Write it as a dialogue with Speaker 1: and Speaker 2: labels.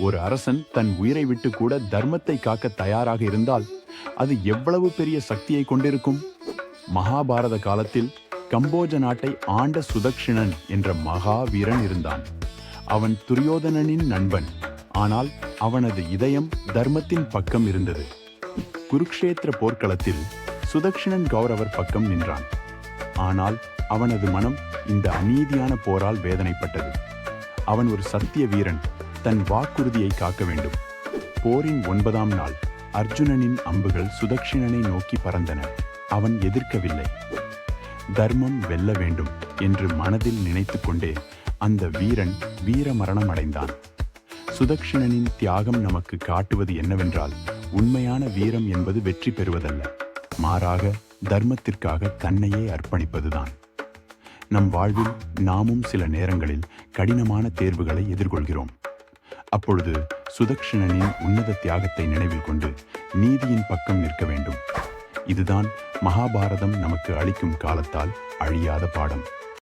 Speaker 1: ஒரு அரசன் தன் உயிரை விட்டு கூட தர்மத்தை காக்க தயாராக இருந்தால் அது எவ்வளவு பெரிய சக்தியை கொண்டிருக்கும்? மகாபாரத காலத்தில் கம்போஜ நாட்டை ஆண்ட சுதக்ஷிணன் என்ற மகாவீரன் இருந்தான். அவன் துரியோதனனின் நண்பன். ஆனால் அவனது இதயம் தர்மத்தின் பக்கம் இருந்தது. குருக்ஷேத்திர போர்க்களத்தில் சுதக்ஷிணன் கௌரவர் பக்கம் நின்றான். ஆனால் அவனது மனம் இந்த அநீதியான போரால் வேதனைப்பட்டது. அவன் ஒரு சத்திய வீரன். தன் வாக்குறுதியை காக்க வேண்டும். போரின் ஒன்பதாம் நாள் அர்ஜுனனின் அம்புகள் சுதக்ஷிணனை நோக்கி பறந்தன. அவன் எதிர்க்கவில்லை. தர்மம் வெல்ல வேண்டும் என்று மனதில் நினைத்து கொண்டே அந்த வீரன் வீர மரணம் அடைந்தான் சுதக்ஷிணனின் தியாகம் நமக்கு காட்டுவது என்னவென்றால் உண்மையான வீரம் என்பது வெற்றி பெறுவதல்ல. மாறாக தர்மத்திற்காக தன்னையே அர்ப்பணிப்பதுதான். நம் வாழ்வில் நாமும் சில நேரங்களில் கடினமான தேர்வுகளை எதிர்கொள்கிறோம். அப்பொழுது சுதக்ஷணனின் உன்னத தியாகத்தை நினைவில் கொண்டு நீதியின் பக்கம் நிற்க வேண்டும். இதுதான் மகாபாரதம் நமக்கு அளிக்கும் காலத்தால் அழியாத பாடம்.